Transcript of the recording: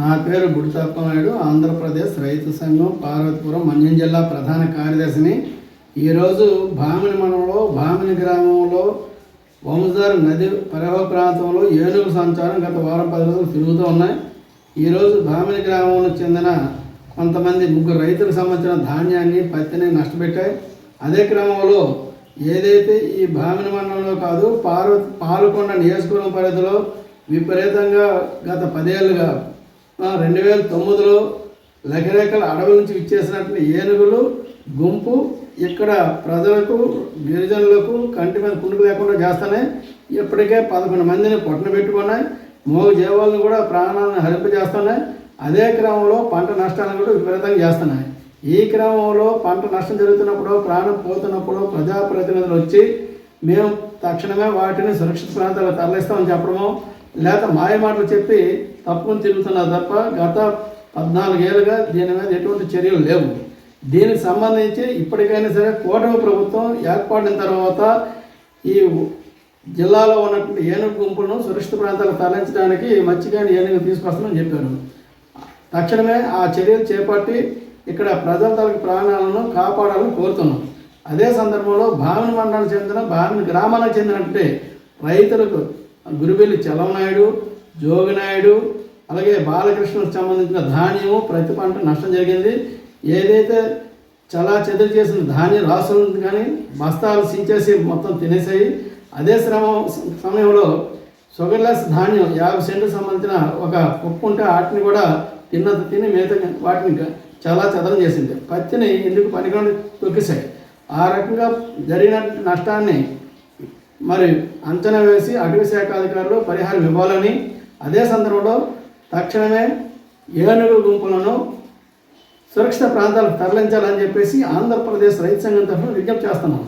నా పేరు గుడితప్ప నాయుడు ఆంధ్రప్రదేశ్ రైతు సంఘం పార్వతీపురం మన్యం జిల్లా ప్రధాన కార్యదర్శిని. ఈరోజు భామిని మండలంలో భామిని గ్రామంలో వంశధార నది పరవ ప్రాంతంలో ఏనుగు సంచారం గత వారం పది రోజులు తిరుగుతూ ఉన్నాయి. ఈరోజు భామిని గ్రామంలో చెందిన కొంతమంది ముగ్గురు రైతులకు సంబంధించిన ధాన్యాన్ని పత్తిని నష్టపెట్టాయి. అదే క్రమంలో ఏదైతే ఈ భామిని మండలంలో కాదు పార్వ పాలకొండ నియోజకవర్గం పరిధిలో విపరీతంగా గత పదేళ్ళుగా రెండు వేల తొమ్మిదిలో లెక్కరేఖల అడవి నుంచి ఇచ్చేసినటువంటి ఏనుగులు గుంపు ఇక్కడ ప్రజలకు గిరిజనులకు కంటి మీద పుండుకు లేకుండా చేస్తున్నాయి ఇప్పటికే పదకొండు మందిని పొట్టన పెట్టుకున్నాయి. మోగ జీవాలను కూడా ప్రాణాలను హరింపజేస్తున్నాయి అదే క్రమంలో పంట నష్టాలను కూడా విపరీతంగా చేస్తున్నాయి. ఈ క్రమంలో పంట నష్టం జరుగుతున్నప్పుడు ప్రాణం పోతున్నప్పుడు ప్రజాప్రతినిధులు వచ్చి మేము తక్షణమే వాటిని సురక్షిత ప్రాంతాలకు తరలిస్తామని చెప్పడము లేక మాయ మాటలు చెప్పి తప్పుని తిరుగుతున్నారు తప్ప గత పద్నాలుగేళ్ళుగా దీని మీద ఎటువంటి చర్యలు లేవు. దీనికి సంబంధించి ఇప్పటికైనా సరే కూటమి ప్రభుత్వం ఏర్పడిన తర్వాత ఈ జిల్లాలో ఉన్నటువంటి ఏనుగు గుంపులను సురక్షిత ప్రాంతాలకు తరలించడానికి మత్స్యకాయ ఏనుగు తీసుకొస్తామని చెప్పారు. తక్షణమే ఆ చర్యలు చేపట్టి ఇక్కడ ప్రజల తరగతి ప్రాణాలను కాపాడాలని కోరుతున్నాం. అదే సందర్భంలో భావన మండలం చెందిన భావన గ్రామాలకు చెందినట్టే రైతులకు గురుబెల్లి చలమనాయుడు జోగినాయుడు అలాగే బాలకృష్ణకు సంబంధించిన ధాన్యము ప్రతి పంట నష్టం జరిగింది. ఏదైతే చాలా చెదురు చేసిన ధాన్యం రాసులు కానీ బస్తాలు సించేసి మొత్తం తినేసాయి. అదే శ్రమ సమయంలో షుగర్లెస్ ధాన్యం యాభై సెంట్లకు సంబంధించిన ఒక పప్పు ఉంటే వాటిని కూడా తిన్నంత తిని మిగతా వాటిని చాలా చదరం చేసింది. పత్తిని ఎందుకు పనికిరాని తొక్కేశాయి? ఆ రకంగా జరిగిన నష్టాన్ని మరి అంచనా వేసి అటవీ శాఖ అధికారులు పరిహారం ఇవ్వాలని అదే సందర్భంలో తక్షణమే ఏనుగు గుంపులను సురక్షిత ప్రాంతాలకు తరలించాలని చెప్పేసి ఆంధ్రప్రదేశ్ రైతు సంఘం తరఫున విజ్ఞప్తి చేస్తున్నాం.